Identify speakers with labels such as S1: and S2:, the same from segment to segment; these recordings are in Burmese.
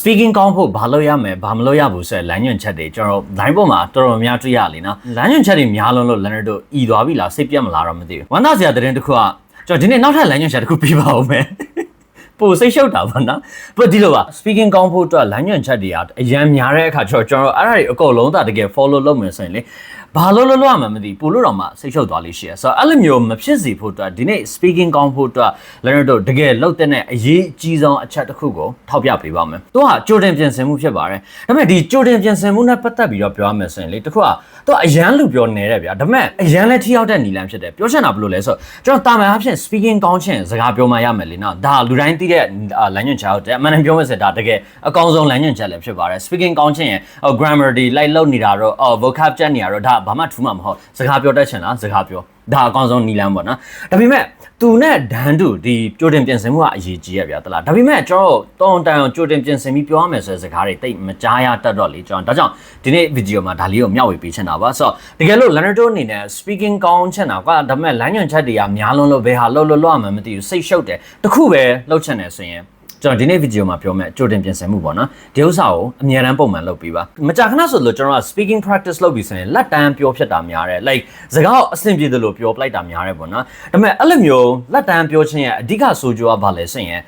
S1: speaking ကောင်းဖို့ဘာလို့ရမယ်ဘာမလို့ရဘူးဆိုတဲ့လမ်းညွှန်ချက်တွေကျွန်တော် line ပေါ်မှာတော်တော်များတွေ့ရလေနော်လမ်းညွှန်ချက်တွေများလုံးလို့ Leonard တို့ဤသွားပြီလားစိတ်ပြတ်မလားတော့မသိဘူးဝမ်းသာစရာသတင်းတစ်ခုကကျွန်တော်ဒီနေ့နောက်ထပ်လမ်းညွှန်ချက်တစ်ခုပြပါဦးမယ်ပိုစိတ်ရှုပ်တာပါနော်ဘယ်ဒီလိုပါ speaking ကောင်းဖို့အတွက်လမ်းညွှန်ချက်တွေကအရန်များတဲ့အခါကျွန်တော်ကျွန်တော်အဲ့ဒါတွေအကုန်လုံးသာတကယ် follow လုပ်မယ်ဆိုရင်လေ ဘာလို့လို့လို့ရမှာမသိဘူးပို့လို့တော့မှစိတ်ရှုပ်သွားလိမ့်ရှိရဆိုတော့အဲ့လိုမျိုးမဖြစ်စေဖို့အတွက်ဒီနေ့ speaking ကောင်းဖို့အတွက်လည်းတော့တကယ်လောက်တဲ့အရေးအကြီးဆုံးအချက်တစ်ခုကိုထောက်ပြပေးပါမယ်။သူကကြိုတင်ပြင်ဆင်မှုဖြစ်ပါတယ်။ဒါပေမဲ့ဒီကြိုတင်ပြင်ဆင်မှုနဲ့ပတ်သက်ပြီးတော့ပြောရမယ်ဆိုရင်လေတခုကသူကအရန်လူပြောနေတယ်ဗျာ။ဒါပေမဲ့အရန်လည်းထိရောက်တဲ့နီလန်ဖြစ်တယ်။ပြောချင်တာဘယ်လိုလဲဆိုတော့ကျွန်တော်တာမန်အဖြစ် speaking ကောင်းခြင်းစကားပြောမှရမယ်လေနော်။ဒါလူတိုင်းသိတဲ့လမ်းညွှန်ချက်ဟုတ်တယ်။အမှန်တမ်းပြောမယ်ဆိုရင်ဒါတကယ်အကောင်းဆုံးလမ်းညွှန်ချက်လည်းဖြစ်ပါတယ်။ speaking ကောင်းခြင်းရဲ့ဟို grammar တွေလိုက်လုပ်နေတာတော့ဟို vocab ချက်နေရတော့ဒါဘာမှထူးမှာမဟုတ်စကားပြောတတ်ချင်လားစကားပြောဒါအကောင်းဆုံးနီလန်းပေါ့နော်ဒါပေမဲ့သူနဲ့ဒန်တူဒီကြိုတင်ပြင်ဆင်မှုကအရေးကြီးရဗျာတလားဒါပေမဲ့ကျွန်တော်တောင်းတန်အောင်ကြိုတင်ပြင်ဆင်ပြီးပြောရမယ်ဆိုတဲ့စကားတွေတိတ်မကြားရတတ်တော့လေကျွန်တော်ဒါကြောင့်ဒီနေ့ဗီဒီယိုမှာဒါလေးကိုမျှဝေပေးချင်တာပါဆိုတော့တကယ်လို့ Leonardo အနေနဲ့ speaking ကောင်းချင်တာကွာဒါပေမဲ့လမ်းညွှန်ချက်တွေကများလုံးလို့ဘယ်ဟာလှုပ်လှုပ်လှုပ်ရမှန်းမသိဘူးစိတ်ရှုပ်တယ်တခုပဲလှုပ်ချင်တယ်ဆိုရင် ကျွန်တော်ဒီနေ့ဗီဒီယိုမှာပြောမယ်ကြိုတင်ပြင်ဆင်မှုပေါ့နော်ဒီဥစ္စာကိုအများရန်ပုံမှန်လုပ်ပြီးပါမကြာခဏဆိုလို့ကျွန်တော်က speaking practice လုပ်ပြီးဆိုရင်လက်တန်းပြောဖြစ်တာများတယ် like စကားကိုအဆင်ပြေတယ်လို့ပြောပလိုက်တာများတယ်ပေါ့နော်ဒါပေမဲ့အဲ့လိုမျိုးလက်တန်းပြောခြင်းရဲ့အဓိကဆိုကြကဘာလဲဆိုရင်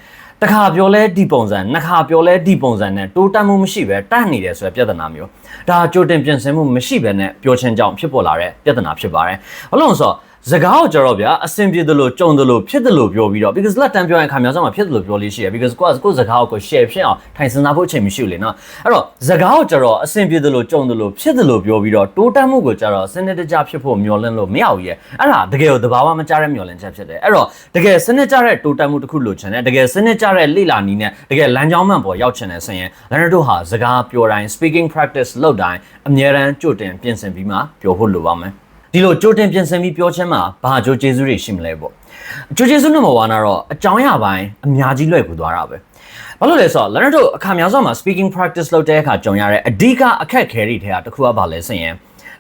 S1: တစ်ခါပြောလဲဒီပုံစံနှစ်ခါပြောလဲဒီပုံစံနဲ့တိုးတက်မှုမရှိပဲတန့်နေတယ်ဆိုတဲ့ပြဿနာမျိုးဒါကြိုတင်ပြင်ဆင်မှုမရှိပဲနဲ့ပြောခြင်းကြောင့်ဖြစ်ပေါ်လာတဲ့ပြဿနာဖြစ်ပါတယ်ဘာလို့လဲဆိုတော့ စကားကိုကြတော့ဗျာအဆင်ပြေတယ်လို့ကြုံတယ်လို့ဖြစ်တယ်လို့ပြောပြီးတော့ because လက်တန်းပြောရင်ခါများဆုံးမှာဖြစ်တယ်လို့ပြောလို့ရှိရ because ကိုကကိုစကားကို share ဖြစ်အောင်ထိုင်စင်စားဖို့အချိန်မရှိဘူးလေနော်အဲ့တော့စကားကိုကြတော့အဆင်ပြေတယ်လို့ကြုံတယ်လို့ဖြစ်တယ်လို့ပြောပြီးတော့တိုးတက်မှုကိုကြတော့စနစ်တကျဖြစ်ဖို့မျှော်လင့်လို့မရဘူးရဲ့အဲ့ဒါတကယ်ကိုသဘာဝမကျတဲ့မျှော်လင့်ချက်ဖြစ်တယ်အဲ့တော့တကယ်စနစ်ကျတဲ့တိုးတက်မှုတစ်ခုလိုချင်တယ်တကယ်စနစ်ကျတဲ့လိလာနီးနဲ့တကယ်လမ်းကြောင်းမှန်ပေါ်ရောက်ချင်တယ်ဆိုရင်လန်ဒတို့ဟာစကားပြောတိုင်း speaking practice လုပ်တိုင်းအမြဲတမ်းကြိုတင်ပြင်ဆင်ပြီးမှပြောဖို့လိုပါမယ် ဒီလိုကြိုတင်ပြင်ဆင်ပြီးပြောချင်းမှာဘာကြိုကျေးဇူးတွေရှိမလဲပေါ့ကြိုကျေးဇူးနံပါတ်1ကတော့အကြောင်းအရာပိုင်းအများကြီးလွယ်ကူသွားတာပဲဘာလို့လဲဆိုတော့ Leonard တို့အခါများစွာမှာ speaking practice လုပ်တဲ့အခါကြုံရတဲ့အဓိကအခက်ခဲတွေထဲကတစ်ခုကဘာလဲဆိုရင်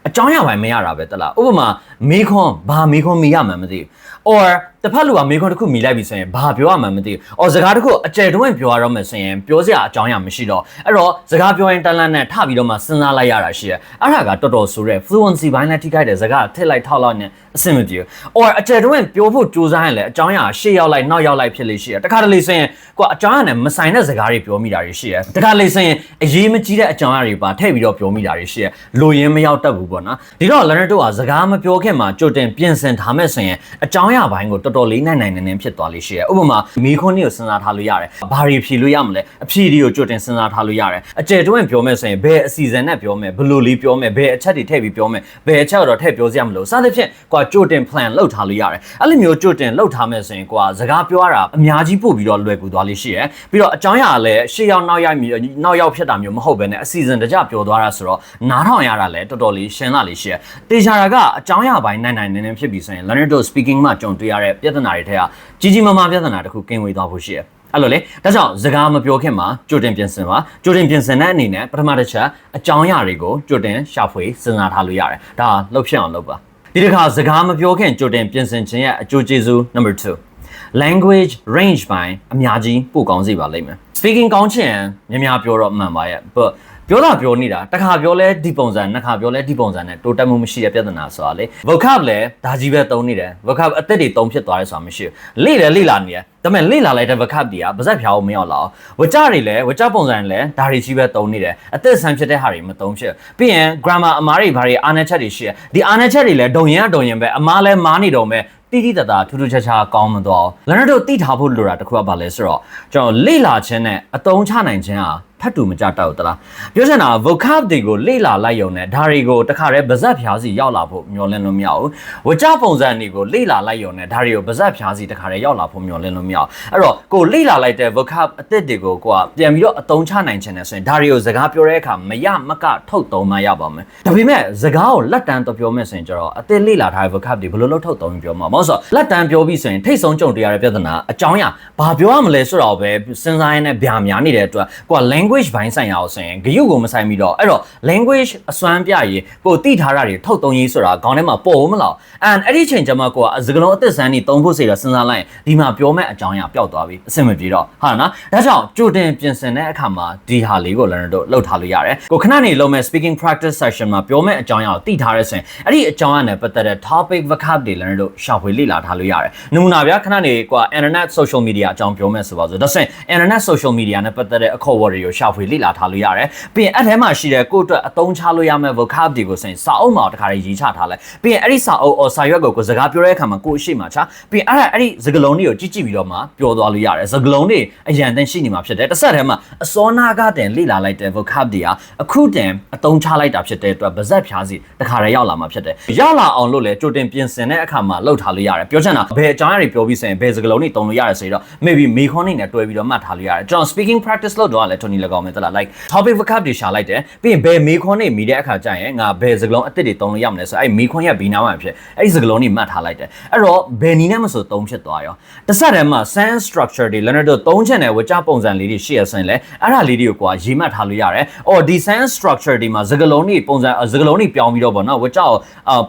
S1: အကြောင်းအရာပိုင်းမရတာပဲတလားဥပမာမေခွန်းဘာမေခွန်းမိရမှန်းမသိဘူး or တစ်ဖက်လူကမေခွန်းတစ်ခုမိလိုက်ပြီဆိုရင်ဘာပြောရမှန်းမသိဘူး or စကားတစ်ခုအကျယ်တွင်းပြောရတော့မယ်ဆိုရင်ပြောစရာအကြောင်းအရာမရှိတော့အဲ့တော့စကားပြောရင်တန်လန့်နဲ့ထပြီးတော့မှစဉ်းစားလိုက်ရတာရှိတယ်အဲ့ဒါကတော်တော်ဆိုရဲ fluency ဘိုင်းနဲ့ထိခိုက်တဲ့စကားထည့်လိုက်ထောက်လိုက်နဲ့အဆင်မပြေဘူး or အကျယ်တွင်းပြောဖို့ကြိုးစားရင်လည်းအကြောင်းအရာရှေ့ရောက်လိုက်နောက်ရောက်လိုက်ဖြစ်လိမ့်ရှိတယ်တခါတလေဆိုရင်ကိုအကြောင်းအရာနဲ့မဆိုင်တဲ့စကားတွေပြောမိတာတွေရှိတယ်တခါလေဆိုရင်အရေးမကြီးတဲ့အကြောင်းအရာတွေပါထည့်ပြီးတော့ပြောမိတာတွေရှိတယ်လိုရင်းမရောက်တတ်ဘူးပေါ့နော်ဒီတော့ Leonard တို့ကစကားမပြောခင်မှာကြိုတင်ပြင်ဆင်ထားမဲ့ဆိုရင်အကြောင်းအရာဘိုင်းကိုတော်တော်လေးနိုင်နိုင်နေနေဖြစ်သွားလိမ့်ရှိတယ်ဥပမာမိခွန်းလေးကိုစဉ်းစားထားလို့ရတယ်ဘာတွေဖြေလို့ရမလဲအဖြေတွေကိုကြိုတင်စဉ်းစားထားလို့ရတယ်အကျယ်တွင်းပြောမဲ့ဆိုရင်ဘယ်အစီအစဉ်နဲ့ပြောမယ်ဘယ်လိုလေးပြောမယ်ဘယ်အချက်တွေထည့်ပြီးပြောမယ်ဘယ်အချက်တော့ထည့်ပြောစရာမလိုစသဖြင့်ကိုကကြိုတင် plan လုပ်ထားလို့ရတယ်အဲ့လိုမျိုးကြိုတင်လုပ်ထားမဲ့ဆိုရင်ကိုကစကားပြောရတာအများကြီးပို့ပြီးတော့လွယ်ကူသွားလိမ့်ရှိတယ်ပြီးတော့အကြောင်းအရာလည်းရှေ့ရောက်နောက်ရောက်နောက်ရောက်ဖြစ်တာမျိုးမဟုတ်ဘဲနဲ့အစီအစဉ်တကြပြောသွားတာဆိုတော့နားထောင်ရတာလည်းတော်တော်လေးရှင်းလာလိမ့်ရှိတယ်တေချာတာကအကြောင်းအရာပိုင်းနိုင်နိုင်နေနေဖြစ်ပြီဆိုရင် Leonardo speaking မှာကြုံတွေ့ရတဲ့ပြဿနာတွေထဲကကြီးကြီးမားမားပြဿနာတစ်ခုကင်းဝေးသွားဖို့ရှိတယ်အဲ့လိုလေဒါကြောင့်စကားမပြောခင်မှာကြိုတင်ပြင်ဆင်ပါကြိုတင်ပြင်ဆင်တဲ့အနေနဲ့ပထမတစ်ချက်အကြောင်းအရာတွေကိုကြိုတင်ရှာဖွေစဉ်းစားထားလို့ရတယ်ဒါလှုပ်ဖြစ်အောင်လုပ်ပါဒီတစ်ခါစကားမပြောခင်ကြိုတင်ပြင်ဆင်ခြင်းရဲ့အကျိုးကျေးဇူး number 2 language range ပိုင်းအများကြီးပို့ကောင်းစေပါလိမ့်မယ် speaking ကောင်းချင်များများပြောတော့မှန်ပါရဲ့ but ပြောတာပြောနေတာတစ်ခါပြောလဲဒီပုံစံနှစ်ခါပြောလဲဒီပုံစံနဲ့တိုးတက်မှုမရှိတဲ့ပြဿနာဆိုတာလေ vocab လည်းဒါကြီးပဲသုံးနေတယ် vocab အသက်တွေသုံးဖြစ်သွားတယ်ဆိုတာမရှိဘူးလေ့တယ်လေ့လာနေတယ်ဒါပေမဲ့လေ့လာလိုက်တဲ့ vocab တွေကပါဇက်ဖြားဖို့မရောက်လာဘူးဝကြတွေလည်းဝကြပုံစံလည်းဒါတွေကြီးပဲသုံးနေတယ်အသက်ဆန်းဖြစ်တဲ့ဟာတွေမသုံးဖြစ်ပြီးရင် grammar အမားတွေဘာတွေအားနည်းချက်တွေရှိတယ်ဒီအားနည်းချက်တွေလည်းဒုံရင်ကဒုံရင်ပဲအမားလည်းမားနေတော့မယ်တိတိတတ်တာထူးထူးခြားခြားကောင်းမသွားဘူးလန်တို့သိထားဖို့လိုတာတစ်ခုကဘာလဲဆိုတော့ကျွန်တော်လေ့လာခြင်းနဲ့အသုံးချနိုင်ခြင်းဟာ ဖတ်တူမကြတော့ဘူးတလားပြောချင်တာ vocab တွေကိုလေ့လာလိုက်ရုံနဲ့ဒါတွေကိုတခါတည်းဗဇက်ဖြားစီရောက်လာဖို့မျှော်လင့်လို့မရဘူးဝကြပုံစံတွေကိုလေ့လာလိုက်ရုံနဲ့ဒါတွေကိုဗဇက်ဖြားစီတခါတည်းရောက်လာဖို့မျှော်လင့်လို့မရဘူးအဲ့တော့ကိုလေ့လာလိုက်တဲ့ vocab အသစ်တွေကိုကိုကပြန်ပြီးတော့အသုံးချနိုင်ခြင်းနဲ့ဆိုရင်ဒါတွေကိုစကားပြောတဲ့အခါမရမကထုတ်သုံးမှရပါမယ်ဒါပေမဲ့စကားကိုလက်တန်းတော့ပြောမယ်ဆိုရင်ကျတော့အသစ်လေ့လာထားတဲ့ vocab တွေဘယ်လိုလုပ်ထုတ်သုံးပြီးပြောမှာမဟုတ်ဆိုလက်တန်းပြောပြီးဆိုရင်ထိတ်ဆုံးကြုံတွေ့ရတဲ့ပြဿနာအကြောင်းအရာဘာပြောရမလဲဆိုတော့ပဲစဉ်းစားရင်းနဲ့ဗျာများနေတဲ့အတွက်ကိုက language language ဘိုင်းဆိုင်ရာကိုဆိုရင်ဂရုကိုမဆိုင်ပြီးတော့အဲ့တော့ language အစွမ်းပြရေးကိုတိထားတာတွေထုတ်သုံးရေးဆိုတာခေါင်းထဲမှာပေါ်မလား and အဲ့ဒီချိန်ကျမှကိုကစကလုံးအသက်ဆန်းနေသုံးဖို့စေတော့စဉ်းစားလိုက်ရင်ဒီမှာပြောမဲ့အကြောင်းအရာပျောက်သွားပြီအဆင်မပြေတော့ဟာနော်ဒါကြောင့်ကြိုတင်ပြင်ဆင်တဲ့အခါမှာဒီဟာလေးကိုလည်းတို့လှုပ်ထားလို့ရတယ်ကိုခဏနေလုံးမဲ့ speaking practice session မှာပြောမဲ့အကြောင်းအရာကိုတိထားရဲဆိုရင်အဲ့ဒီအကြောင်းအရာနဲ့ပတ်သက်တဲ့ topic vocab တွေလည်းတို့ရှာဖွေလေ့လာထားလို့ရတယ်နမူနာဗျာခဏနေကွာ internet social media အကြောင်းပြောမဲ့ဆိုပါစို့ဒါဆိုရင် internet social media နဲ့ပတ်သက်တဲ့အခေါ်ဝေါ်တွေကိုရှာဖွေလေ့လာထားလို့ရတယ်ပြီးရင်အဲ့ထဲမှာရှိတဲ့ကိုယ့်အတွက်အသုံးချလို့ရမယ့် vocab တွေကိုဆိုရင်စာအုပ်မှာတခါရေးချထားလိုက်ပြီးရင်အဲ့ဒီစာအုပ် or စာရွက်ကိုကိုစကားပြောတဲ့အခါမှာကိုယ့်အရှိမှာချပြီးရင်အဲ့ဒါအဲ့ဒီစကားလုံးတွေကိုကြည့်ကြည့်ပြီးတော့မှပြောသွားလို့ရတယ်စကားလုံးတွေအရန်တန်းရှိနေမှာဖြစ်တယ်တစ်ဆက်တည်းမှာအစောနာကတည်းလေ့လာလိုက်တဲ့ vocab တွေကအခုတည်းအသုံးချလိုက်တာဖြစ်တဲ့အတွက်ဗဇက်ဖြားစီတခါတည်းရောက်လာမှာဖြစ်တယ်ရောက်လာအောင်လို့လည်းကြိုတင်ပြင်ဆင်တဲ့အခါမှာလှုပ်ထားလို့ရတယ်ပြောချင်တာဘယ်အကြောင်းအရာတွေပြောပြီးဆိုရင်ဘယ်စကားလုံးတွေတုံလို့ရတယ်ဆိုတော့ maybe မေခွန်းနေနဲ့တွဲပြီးတော့မှတ်ထားလို့ရတယ်ကျွန်တော် speaking practice လုပ်တော့လည်း Tony ၎င်းမယ်တလား like topic vocab တွေရှာလိုက်တယ်ပြီးရင်ဘယ်မေခွန်းနေမိတဲ့အခါကျရင်ငါဘယ်စကားလုံးအစ်စ်တွေတုံလို့ရမလဲဆိုအဲ့မေခွန်းရဲ့ဘီနာမှာဖြစ်အဲ့ဒီစကားလုံးတွေမှတ်ထားလိုက်တယ်အဲ့တော့ဘယ်နည်းနဲ့မဆိုသုံးဖြစ်သွားရောတစ်ဆက်တည်းမှာ sentence structure တွေ learner တို့သုံးချက်နဲ့ဝကြပုံစံလေးတွေရှိရဆိုရင်လည်းအဲ့ဒါလေးတွေကိုကွာရေးမှတ်ထားလို့ရတယ်။အော်ဒီ sentence structure တွေမှာစကားလုံးတွေပုံစံစကားလုံးတွေပြောင်းပြီးတော့ဗောနော်ဝကြကို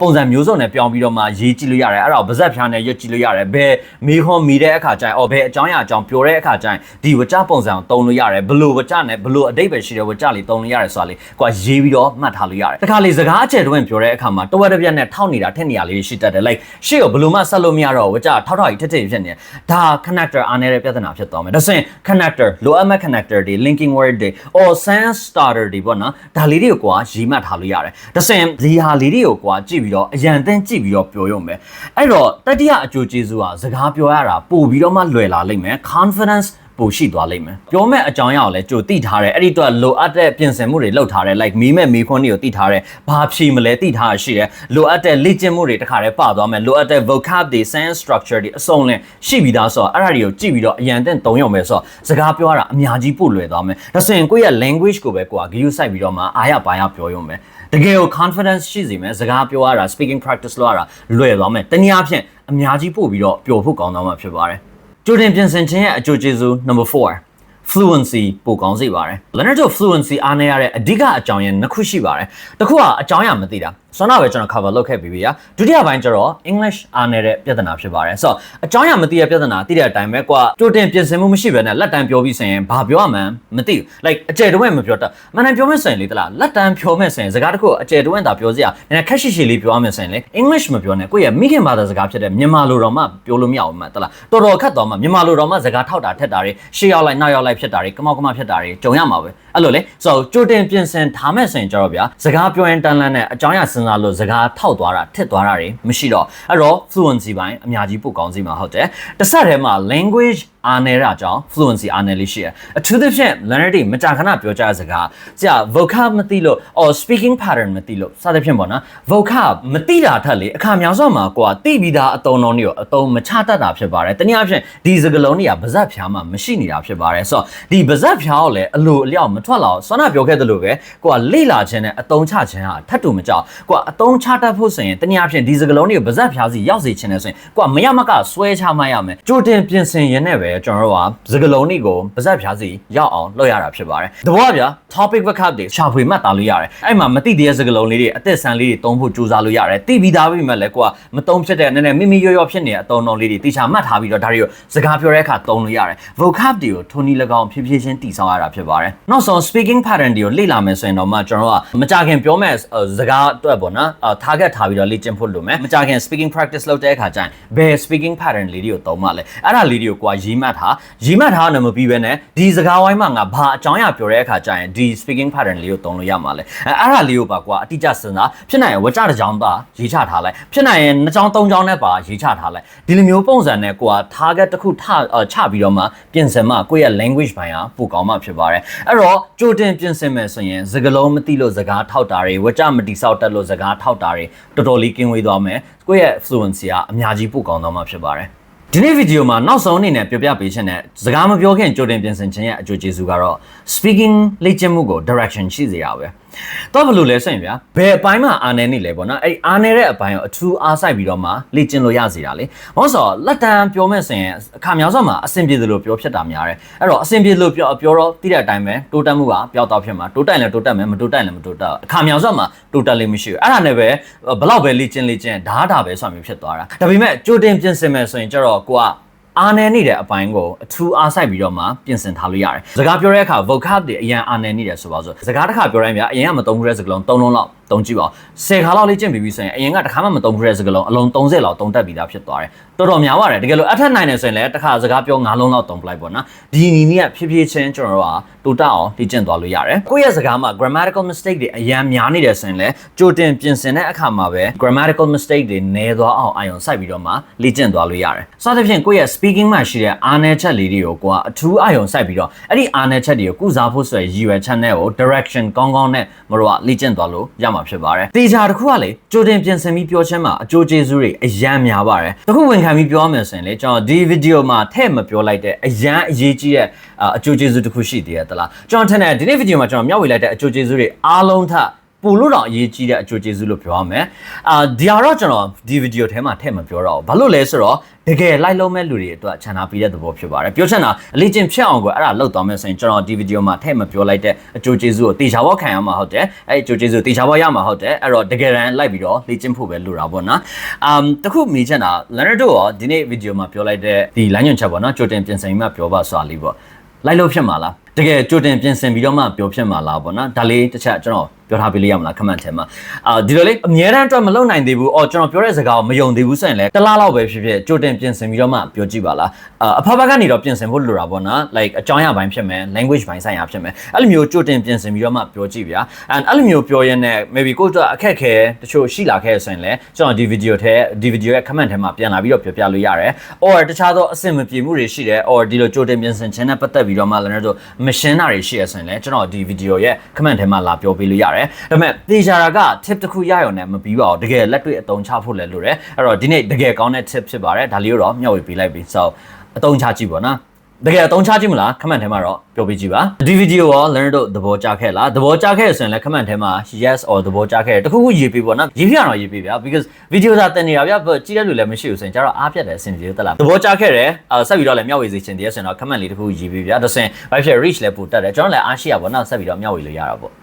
S1: ပုံစံမျိုးစုံနဲ့ပြောင်းပြီးတော့မှရေးကြည့်လို့ရတယ်။အဲ့ဒါကိုဗဇက်ဖြားနဲ့ရွတ်ကြည့်လို့ရတယ်။ဘယ်မေခွန်မီတဲ့အခါကျရင်အော်ဘယ်အကြောင်းအရာအကြောင်းပြောတဲ့အခါကျရင်ဒီဝကြပုံစံကိုသုံးလို့ရတယ်။ဘလို့ဝကြနဲ့ဘလို့အတိတ်ပဲရှိတဲ့ဝကြလေးသုံးလို့ရတယ်ဆိုတာလေးကွာရေးပြီးတော့မှတ်ထားလို့ရတယ်။တခါလေစကားအကျယ်တွင်းပြောတဲ့အခါမှာတဝက်တစ်ပြက်နဲ့ထောက်နေတာထက်နေရလေးရှိတတ်တယ်။ like ရှေ့ကိုဘလို့မှဆက်လို့မရတော့ဝကြထောက်ထောက်ကြီးထက်ထက်ဖြစ်နေတယ်။ဒါ connector အားနည်းတဲ့ပြဿနာဖြစ်သွားမယ်။ဒါဆိုရင် connector လိုအပ်မဲ့ connector တွေ linking word တွေ or sense starter တွေပေါ့နော်ဒါလေးတွေကိုကွာရီမှတ်ထားလို့ရတယ်။ဒါဆိုရင်ဒီဟာလေးတွေကိုကွာကြည့်ပြီးတော့အရန်တန်းကြည့်ပြီးတော့ပြောရုံပဲ။အဲ့တော့တတိယအကျိုးကျေးဇူးကစကားပြောရတာပို့ပြီးတော့မှလွယ်လာလိမ့်မယ် confidence ပိုရှိသွားလိမ့်မယ်ပြောမဲ့အကြောင်းအရာကိုလည်းကြိုသိထားတယ်အဲ့ဒီတော့လိုအပ်တဲ့ပြင်ဆင်မှုတွေလုပ်ထားတယ် like မီးမဲ့မီးခွန်းတွေကိုသိထားတယ်ဘာဖြေမလဲသိထားရရှိတယ်လိုအပ်တဲ့လေ့ကျင့်မှုတွေတခါတည်းပသွားမယ်လိုအပ်တဲ့ vocab တွေ sentence structure တွေအစုံလင်ရှိပြီးသားဆိုတော့အဲ့ဒါတွေကိုကြည့်ပြီးတော့အရန်တင့်သုံးရုံပဲဆိုတော့စကားပြောရတာအများကြီးပို့လွယ်သွားမယ်ဒါဆိုရင်ကိုယ့်ရဲ့ language ကိုပဲကိုယ်က view စိုက်ပြီးတော့မှအားရပါရပြောရုံပဲတကယ်ကို confidence ရှိစီမယ်စကားပြောရတာ speaking practice လုပ်ရတာလွယ်သွားမယ်တနည်းအားဖြင့်အများကြီးပို့ပြီးတော့ပျော်ဖို့ကောင်းသွားမှာဖြစ်ပါတယ် ကြိုတင်ပြင်ဆင်ခြင်းရဲ့အကျိုးကျေးဇူး number 4 fluency ပိုကောင်းစေပါတယ်။ Leonard fluency အားနည်းရတဲ့အဓိကအကြောင်းရင်းနှစ်ခုရှိပါတယ်။တစ်ခုကအကြောင်းအရာမသိတာ။ ဆွမ်းနာပဲကျွန်တော် cover လုပ်ခဲ့ပြီးပြီဗျာ။ဒုတိယပိုင်းကျတော့ English အားနည်းတဲ့ပြဿနာဖြစ်ပါတယ်။ဆိုတော့အကြောင်းအရာမသိတဲ့ပြဿနာသိတဲ့အတိုင်းပဲကွာကြိုတင်ပြင်ဆင်မှုမရှိဘဲနဲ့လက်တန်းပြောပြီးဆိုရင်ဘာပြောရမှန်းမသိဘူး။ like အကျယ်တဝက်မပြောတတ်။မန်တန်ပြောမဲ့ဆိုရင်လေတလားလက်တန်းပြောမဲ့ဆိုရင်စကားတစ်ခုအကျယ်တဝက်သာပြောစရာ။နည်းခက်ရှိရှိလေးပြောရမယ်ဆိုရင်လေ English မပြောနဲ့ကိုယ့်ရဲ့မိခင်ဘာသာစကားဖြစ်တဲ့မြန်မာလိုတော့မှပြောလို့မရဘူးမှတလား။တော်တော်ခက်သွားမှမြန်မာလိုတော့မှစကားထောက်တာထက်တာတွေရှေ့ရောက်လိုက်နောက်ရောက်လိုက်ဖြစ်တာတွေကမောက်ကမဖြစ်တာတွေကြုံရမှာပဲ။အဲ့လိုလေ။ so ကြိုတင်ပြင်ဆင်ထားမဲ့ဆိုရင်ကြတော့ဗျာစကားပြောရင်တန်းလန်းနဲ့အကြောင်းအရာစဉ်းစားလို့စကားထောက်သွားတာထစ်သွားတာတွေမရှိတော့အဲ့တော့ fluency ပိုင်းအများကြီးပိုကောင်းစီမှာဟုတ်တယ်တစ်ဆက်တည်းမှာ language အားနည်းတာကြောင့် fluency အားနည်းလေးရှိတယ်အထူးသဖြင့် learner တွေမကြာခဏပြောကြတဲ့စကားကြာ vocab မသိလို့ or speaking pattern မသိလို့စသဖြင့်ပေါ့နော် vocab မသိတာထက်လေအခါများစွာမှာကွာသိပြီးသားအတုံးလုံးတွေကိုအတုံးမချတတ်တာဖြစ်ပါတယ်တနည်းအားဖြင့်ဒီစကားလုံးတွေကဗဇက်ဖျားမှာမရှိနေတာဖြစ်ပါတယ်ဆိုတော့ဒီဗဇက်ဖျားကိုလည်းအလိုအလျောက်မထွက်လာအောင်ဆွမ်းနာပြောခဲ့သလိုပဲကွာလေ့လာခြင်းနဲ့အတုံးချခြင်းဟာထပ်တူမကြောက်ကွာအတုံးချတတ်ဖို့ဆိုရင်တနည်းအားဖြင့်ဒီစကားလုံးတွေကိုဗဇက်ဖျားစီရောက်စေခြင်းနဲ့ဆိုရင်ကွာမရမကဆွဲချမှရမယ်ကြိုတင်ပြင်ဆင်ရင်နဲ့ပဲကျွန်တော်တို့ကစကလုံးတွေကိုပါဇက်ဖြားစီရောက်အောင်လုပ်ရတာဖြစ်ပါတယ်။တဘောဗျာ topic vocab တွေရှာဖွေမှတ်သားလို့ရတယ်။အဲ့မှာမသိသေးတဲ့စကလုံးလေးတွေအသက်ဆန်းလေးတွေသုံးဖို့ကြိုးစားလို့ရတယ်။သိပြီးသားပြီမဲ့လည်းကိုကမသုံးဖြစ်တဲ့နည်းနည်းမိမိရောရောဖြစ်နေတဲ့အတုံးတော်လေးတွေတေချာမှတ်ထားပြီးတော့ဒါတွေကိုစကားပြောတဲ့အခါသုံးလို့ရတယ်။ vocab တွေကိုထိုနည်း၎င်းဖြည်းဖြည်းချင်းတည်ဆောက်ရတာဖြစ်ပါတယ်။နောက်ဆုံး speaking pattern တွေကိုလေ့လာမယ်ဆိုရင်တော့မှကျွန်တော်ကမကြခင်ပြောမဲ့စကားအတွက်ပေါ့နော်။ target ထားပြီးတော့လေ့ကျင့်ဖို့လိုမယ်။မကြခင် speaking practice လုပ်တဲ့အခါကျရင်ဘယ် speaking pattern လေးတွေကိုသုံးမှလဲ။အဲ့ဒါလေးတွေကိုကိုကရေးမှတ်ထားရေးမှတ်ထားနဲ့မပြီးပဲနဲ့ဒီစကားဝိုင်းမှာငါဘာအကြောင်းအရာပြောတဲ့အခါကျရင်ဒီ speaking pattern လေးကိုသုံးလို့ရမှာလဲအဲအဲ့ဒါလေးကိုပါကွာအတိအကျစဉ်းစားဖြစ်နိုင်ရင်ဝကြတစ်ကြောင်းပါရေးချထားလိုက်ဖြစ်နိုင်ရင်နှစ်ကြောင်းသုံးကြောင်းနဲ့ပါရေးချထားလိုက်ဒီလိုမျိုးပုံစံနဲ့ကိုက target တစ်ခုထချပြီးတော့မှပြင်ဆင်မှကိုယ့်ရဲ့ language ဘိုင်းဟာပိုကောင်းမှဖြစ်ပါတယ်အဲ့တော့ကြိုတင်ပြင်ဆင်မယ်ဆိုရင်စကားလုံးမသိလို့စကားထောက်တာတွေဝကြမတိဆောက်တတ်လို့စကားထောက်တာတွေတော်တော်လေးကင်းဝေးသွားမယ်ကိုယ့်ရဲ့ fluency ကအများကြီးပိုကောင်းသွားမှာဖြစ်ပါတယ် ဒီနေ့ဗီဒီယိုမှာနောက်ဆုံးအနေနဲ့ပြောပြပေးချင်တဲ့စကားမပြောခင်ကြိုတင်ပြင်ဆင်ခြင်းရဲ့အကျိုးကျေးဇူးကတော့ speaking လေ့ကျင့်မှုကို direction ရှိစေရပဲ တော့ဘယ်လိုလဲဆိုရင်ဗျာဘယ်အပိုင်းမှာအာနယ်နေလဲပေါ့နော်အဲ့ဒီအာနယ်တဲ့အပိုင်းကိုအထူးအားစိုက်ပြီးတော့မှလေ့ကျင့်လို့ရစီတာလေဘာလို့ဆိုတော့လက်တန်းပြောမဲ့ဆိုရင်အခါများစွာမှာအဆင်ပြေသလိုပြောဖြစ်တာများတယ်အဲ့တော့အဆင်ပြေသလိုပြောပြောတော့တိတဲ့အတိုင်းပဲတိုးတက်မှုကပျောက်တော့ဖြစ်မှာတိုးတက်ရင်လည်းတိုးတက်မယ်မတိုးတက်ရင်လည်းမတိုးတက်အခါများစွာမှာတိုးတက်လိမ့်မရှိဘူးအဲ့ဒါနဲ့ပဲဘယ်လောက်ပဲလေ့ကျင့်လေ့ကျင့်ဓာတ်တာပဲဆိုတာမျိုးဖြစ်သွားတာဒါပေမဲ့ကြိုတင်ပြင်ဆင်မယ်ဆိုရင်ကျတော့ကိုက အားနေနေတဲ့အပိုင်းကိုအထူးအားစိုက်ပြီးတော့မှပြင်ဆင်ထားလို့ရတယ်။စကားပြောတဲ့အခါ vocab တွေအရင်အားနေနေတယ်ဆိုပါဆိုစကားတစ်ခါပြောတိုင်းဗျာအရင်ကမသုံးဘူးတဲ့စကားလုံး၃လုံးလောက်သုံးကြည့်ပါဦး။10ခါလောက်လေ့ကျင့်ပြီးပြီဆိုရင်အရင်ကတစ်ခါမှမသုံးဘူးတဲ့စကားလုံးအလုံး30လောက်သုံးတတ်ပြီးသားဖြစ်သွားတယ်။တော်တော်များပါတယ်တကယ်လို့အထက်နိုင်တယ်ဆိုရင်လည်းတစ်ခါစကားပြော9လုံးလောက်သုံးပလိုက်ပေါ့နော်။ဒီနီနီကဖြည်းဖြည်းချင်းကျွန်တော်တို့ကတူတအောင်လေ့ကျင့်သွားလို့ရတယ်။ကိုယ့်ရဲ့စကားမှာ grammatical mistake တွေအရင်များနေတယ်ဆိုရင်လည်းကြိုတင်ပြင်ဆင်တဲ့အခါမှာပဲ grammatical mistake တွေနည်းသွားအောင်အာရုံစိုက်ပြီးတော့မှလေ့ကျင့်သွားလို့ရတယ်။စသဖြင့်ကိုယ့်ရဲ့ speaking မှာရှိတဲ့အားနည်းချက်လေးတွေကိုကိုကအထူးအာရုံစိုက်ပြီးတော့အဲ့ဒီအားနည်းချက်တွေကိုကုစားဖို့ဆိုရည်ရွယ်ချက်နဲ့ကို direction ကောင်းကောင်းနဲ့မတို့ကလေ့ကျင့်သွားလို့ရမှာဖြစ်ပါတယ်။တေချာတစ်ခုကလေကြိုတင်ပြင်ဆင်ပြီးပြောချင်းမှာအကျိုးကျေးဇူးတွေအယံများပါတယ်။တစ်ခုဝန်ခံပြီးပြောရမယ်ဆိုရင်လေကျွန်တော်ဒီ video မှာထည့်မပြောလိုက်တဲ့အယံအရေးကြီးတဲ့အကျိုးကျေးဇူးတစ်ခုရှိသေးတယ်တလား။ကျွန်တော်ထင်တယ်ဒီနေ့ video မှာကျွန်တော်မျှဝေလိုက်တဲ့အကျိုးကျေးဇူးတွေအားလုံးထ ပ်ပူလို့တော့အရေးကြီးတဲ့အကျိုးကျေးဇူးလို့ပြောရမယ်။အာဒီကတော့ကျွန်တော်ဒီဗီဒီယိုထဲမှာထည့်မပြောတော့ဘူး။ဘာလို့လဲဆိုတော့တကယ်လိုက်လုံးမဲ့လူတွေအတွက်ခြံထားပြီးတဲ့သဘောဖြစ်ပါတယ်။ပြောချင်တာအလေးချင်းဖြစ်အောင်ကိုအဲ့ဒါလောက်သွားမယ်ဆိုရင်ကျွန်တော်ဒီဗီဒီယိုမှာထည့်မပြောလိုက်တဲ့အကျိုးကျေးဇူးကိုတေချာဘောခံရမှာဟုတ်တယ်။အဲ့ဒီအကျိုးကျေးဇူးတေချာဘောရမှာဟုတ်တယ်။အဲ့တော့တကယ်တမ်းလိုက်ပြီးတော့လေ့ကျင့်ဖို့ပဲလိုတာပေါ့နော်။ um တခုမေးချင်တာ Leonardo ရောဒီနေ့ဗီဒီယိုမှာပြောလိုက်တဲ့ဒီ line ညွှန်ချက်ပေါ့နော်ကြိုတင်ပြင်ဆင်ပြီးမှပြောပါဆိုတာလေးပေါ့။လိုက်လို့ဖြစ်မှာလားတကယ်ကြိုတင်ပြင်ဆင်ပြီးတော့မှပြောဖြစ်မှာလားပေါ့နော်ဒါလေးတစ်ချက်ကျွန်တော် ပြောထားပေးလို့ရမလား comment ထဲမှာအာဒီလိုလေးအများတန်းအတွက်မလုပ်နိုင်သေးဘူးအော်ကျွန်တော်ပြောတဲ့စကားကိုမယုံသေးဘူးဆိုရင်လည်းတစ်လားလောက်ပဲဖြစ်ဖြစ်ကြိုတင်ပြင်ဆင်ပြီးတော့မှပြောကြည့်ပါလားအာအဖက်ဖက်ကနေတော့ပြင်ဆင်ဖို့လိုတာပေါ့နော် like အကြောင်းအရာပိုင်းဖြစ်မယ် language ပိုင်းဆိုင်ရာဖြစ်မယ်အဲ့လိုမျိုးကြိုတင်ပြင်ဆင်ပြီးတော့မှပြောကြည့်ဗျာ and အဲ့လိုမျိုးပြောရင်းနဲ့ maybe ကိုယ့်အတွက်အခက်ခဲတချို့ရှိလာခဲ့ဆိုရင်လည်းကျွန်တော်ဒီ video ထဲဒီ video ရဲ့ comment ထဲမှာပြန်လာပြီးတော့ပြောပြလို့ရတယ် or တခြားသောအဆင်မပြေမှုတွေရှိတယ် or ဒီလိုကြိုတင်ပြင်ဆင်ခြင်းနဲ့ပတ်သက်ပြီးတော့မှလည်းတို့မရှင်းတာတွေရှိရဆိုရင်လည်းကျွန်တော်ဒီ video ရဲ့ comment ထဲမှာလာပြောပေးလို့ရတယ်ဒါပေမဲ့တေချာတာက tip တစ်ခုရရုံနဲ့မပြီးပါဘူးတကယ်လက်တွေ့အသုံးချဖို့လည်းလိုတယ်အဲ့တော့ဒီနေ့တကယ်ကောင်းတဲ့ tip ဖြစ်ပါတယ်ဒါလေးကိုတော့မျှဝေပေးလိုက်ပြီ so အသုံးချကြည့်ပါနော်တကယ်အသုံးချကြည့်မလား comment ထဲမှာတော့ပြောပြကြည့်ပါဒီ video ရော learn တို့သဘောကျခဲ့လားသဘောကျခဲ့ဆိုရင်လည်း comment ထဲမှာ yes or သဘောကျခဲ့တခုခုရေးပေးပေါ့နော်ရေးပြတော့ရေးပေးဗျာ because video သာတင်နေတာဗျာကြည့်တဲ့လူလည်းမရှိဘူးဆိုရင်ကျတော့အားပြတ်တယ်အဆင်ပြေသက်လားသဘောကျခဲ့တယ်အာဆက်ပြီးတော့လည်းမျှဝေစေချင်တယ်ဆိုရင်တော့ comment လေးတခုရေးပေးဗျာဒါဆိုရင် right share reach လည်းပို့တက်တယ်ကျွန်တော်လည်းအားရှိရပါတော့နောက်ဆက်ပြီးတော့မျှဝေလို့ရတာပေါ့